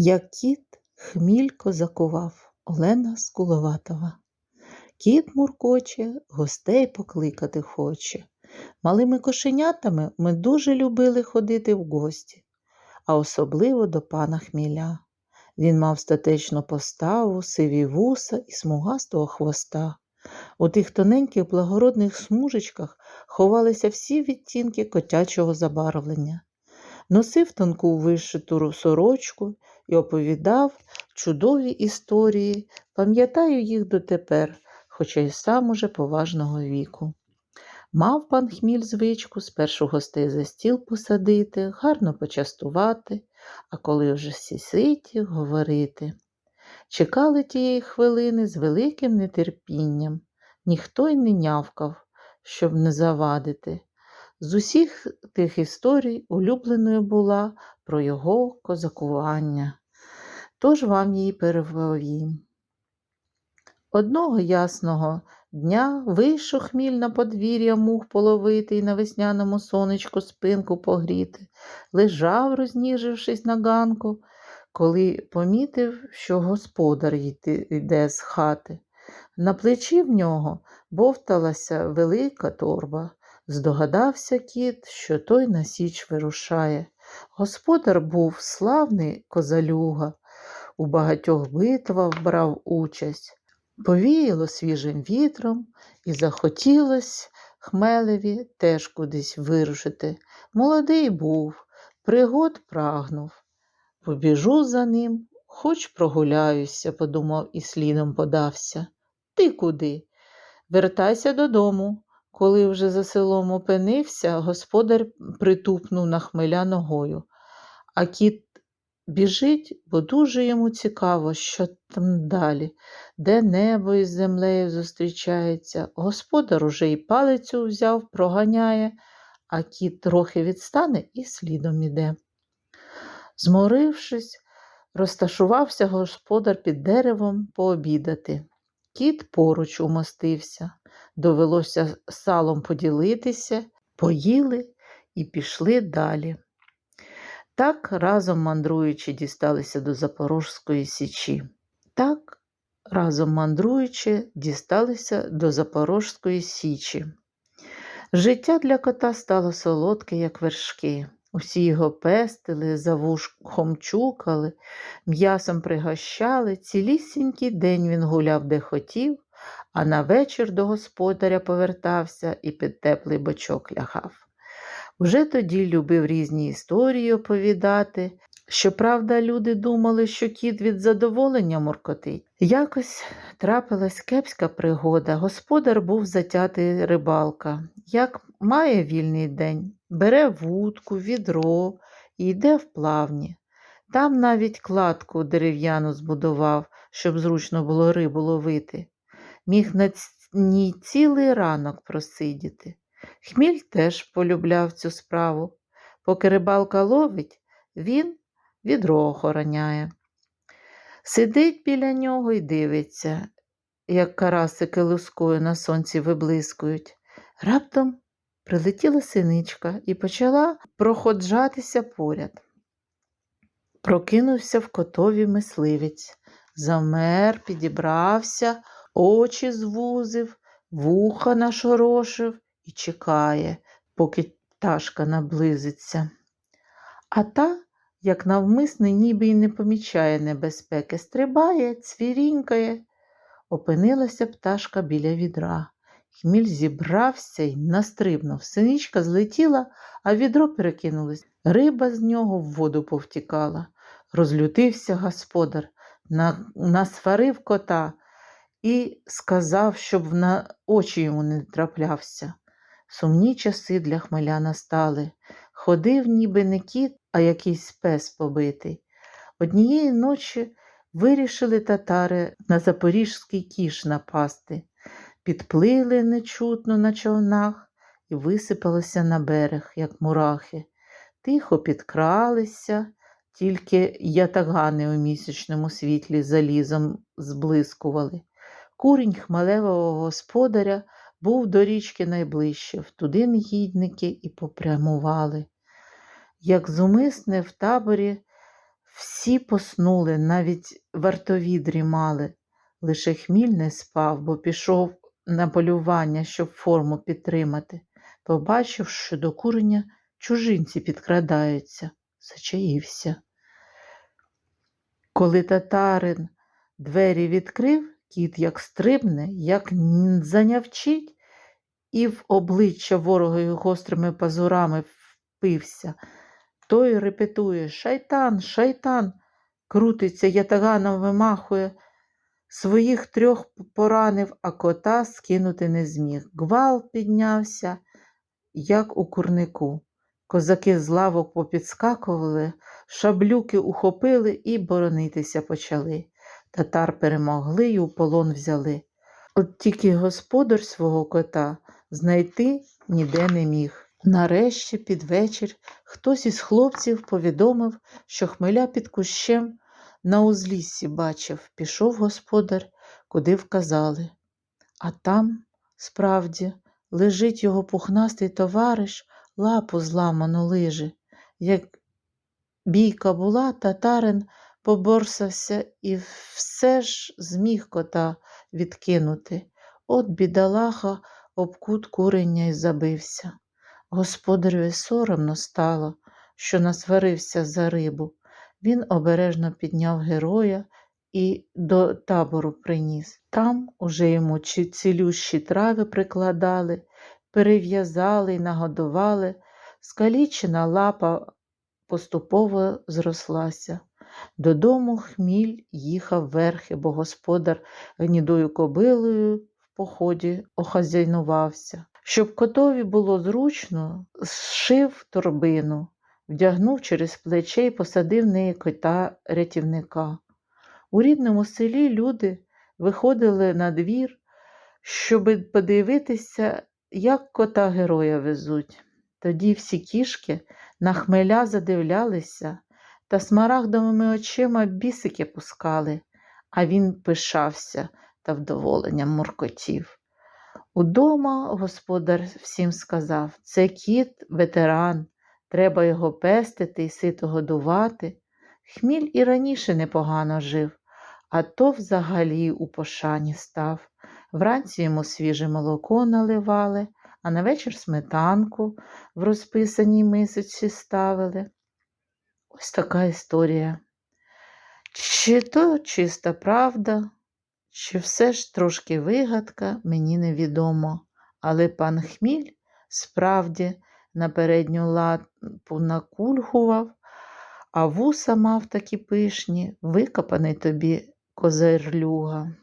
Як кіт хміль козакував Олена Скуловатова. Кіт муркоче, гостей покликати хоче. Малими кошенятами ми дуже любили ходити в гості, а особливо до пана хміля. Він мав статечну поставу, сиві вуса і смугастого хвоста. У тих тоненьких благородних смужечках ховалися всі відтінки котячого забарвлення. Носив тонку вишиту сорочку і оповідав чудові історії, пам'ятаю їх дотепер, хоча й сам уже поважного віку. Мав пан хміль звичку спершу гостей за стіл посадити, гарно почастувати, а коли вже всі ситі, говорити. Чекали тієї хвилини з великим нетерпінням, ніхто й не нявкав, щоб не завадити. З усіх тих історій улюбленою була про його козакування. Тож вам її переповім. Одного ясного дня вийшов хміль на подвір'я мух половити і на весняному сонечку спинку погріти, лежав, розніжившись на ганку, коли помітив, що господар йде з хати. На плечі в нього бовталася велика торба. Здогадався кіт, що той на січ вирушає. Господар був славний козалюга, у багатьох битвах брав участь. Повіяло свіжим вітром і захотілось хмелеві теж кудись вирушити. Молодий був, пригод прагнув. Побіжу за ним, хоч прогуляюся, подумав і слідом подався. Ти куди? Вертайся додому. Коли вже за селом опинився, господар притупнув на хмеля ногою, а кіт біжить, бо дуже йому цікаво, що там далі, де небо із землею зустрічається. Господар уже й палицю взяв, проганяє, а кіт трохи відстане і слідом іде. Зморившись, розташувався господар під деревом пообідати. Кіт поруч умостився. Довелося салом поділитися, поїли і пішли далі. Так, разом мандруючи, дісталися до Запорожської січі. Так, разом мандруючи, дісталися до Запорожської січі. Життя для кота стало солодке, як вершки. Усі його пестили, за вушком чукали, м'ясом пригощали, цілісінький день він гуляв, де хотів, а на вечір до господаря повертався і під теплий бочок лягав. Уже тоді любив різні історії оповідати. Щоправда, люди думали, що кіт від задоволення муркотить. Якось трапилась кепська пригода. Господар був затятий рибалка. Як має вільний день, бере вудку, відро і йде в плавні. Там навіть кладку дерев'яну збудував, щоб зручно було рибу ловити. Міг на ній цілий ранок просидіти. Хміль теж полюбляв цю справу. Поки рибалка ловить, він відро охороняє. Сидить біля нього і дивиться, як карасики лускою на сонці виблискують. Раптом прилетіла синичка і почала проходжатися поряд. Прокинувся в котові мисливець, замер, підібрався, очі звузив, вуха нашорошив і чекає, поки пташка наблизиться. А та, як навмисне, ніби й не помічає небезпеки, стрибає, цвірінькає. Опинилася пташка біля відра. Хміль зібрався й настрибнув. Синичка злетіла, а відро перекинулось. Риба з нього в воду повтікала. Розлютився господар, насварив кота і сказав, щоб на очі йому не траплявся. Сумні часи для хмеля настали. Ходив, ніби не кіт, а якийсь пес побитий. Однієї ночі вирішили татари на запорізький кіш напасти, підплили нечутно на човнах і висипалися на берег, як мурахи. Тихо підкралися, тільки ятагани у місячному світлі залізом зблискували. Курінь хмелевого господаря був до річки найближче, туди негідники і попрямували. Як зумисне в таборі Всі поснули, навіть вартові дрімали. Лише хміль не спав, бо пішов на полювання, щоб форму підтримати. Побачив, що до куреня чужинці підкрадаються, зачаївся. Коли татарин двері відкрив, кіт як стрибне, як занявчить, і в обличчя ворогові гострими пазурами впився. Той репетує Шайтан, шайтан, крутиться, ятаганом вимахує. Своїх трьох поранив, а кота скинути не зміг. Гвал піднявся, як у курнику. Козаки з лавок попідскакували, шаблюки ухопили і боронитися почали. Татар перемогли й у полон взяли. От тільки господар свого кота знайти ніде не міг. Нарешті під вечір хтось із хлопців повідомив, що хмеля під кущем на узліссі бачив, пішов господар, куди вказали. А там, справді, лежить його пухнастий товариш, лапу зламану лиже. Як бійка була, татарин поборсався і все ж зміг кота відкинути. От бідолаха об кут курення й забився. Господареві соромно стало, що насварився за рибу. Він обережно підняв героя і до табору приніс. Там уже йому цілющі трави прикладали, перев'язали й нагодували. Скалічена лапа поступово зрослася. Додому хміль їхав верхи, бо господар гнідою кобилою в поході охазяйнувався. Щоб котові було зручно, зшив торбину, вдягнув через плече і посадив неї кота рятівника. У рідному селі люди виходили на двір, щоб подивитися, як кота героя везуть. Тоді всі кішки на хмеля задивлялися та смарагдовими очима бісики пускали, а він пишався та вдоволенням муркотів. Удома господар всім сказав: це кіт ветеран, треба його пестити і сито годувати. Хміль і раніше непогано жив, а то взагалі у пошані став. Вранці йому свіже молоко наливали, а на вечір сметанку в розписаній мисочці ставили. Ось така історія. Чи то чиста правда, чи все ж трошки вигадка, мені невідомо. Але пан Хміль справді на передню лапу накульгував, а вуса мав такі пишні, викопаний тобі козирлюга.